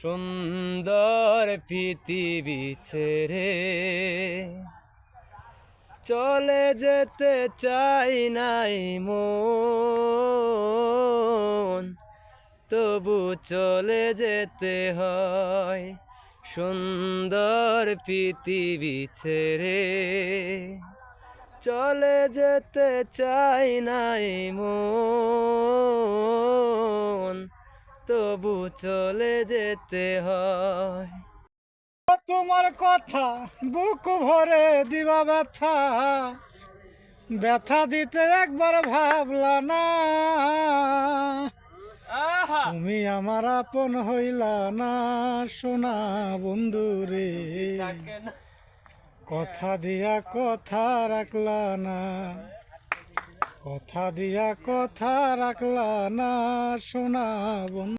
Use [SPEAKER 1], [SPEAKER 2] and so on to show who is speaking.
[SPEAKER 1] সুন্দর পৃথিবী ছেড়ে চলে যেতে চাই নাই মন। তবু চলে যেতে হয় সুন্দর পৃথিবী ছেড়ে চলে যেতে চাই নাই মন। তবু চলে যেতে হয়।
[SPEAKER 2] তোমার কথা বুক ভরে দিবা ব্যথা। ব্যথা দিতে একবার ভাবলা না। তুমি আমার আপন হইলা না সোনা বন্ধু রে। কথা দিয়া কথা রাখলা না। কথা দিয়া কথা রাখলা না সোনা বন্ধু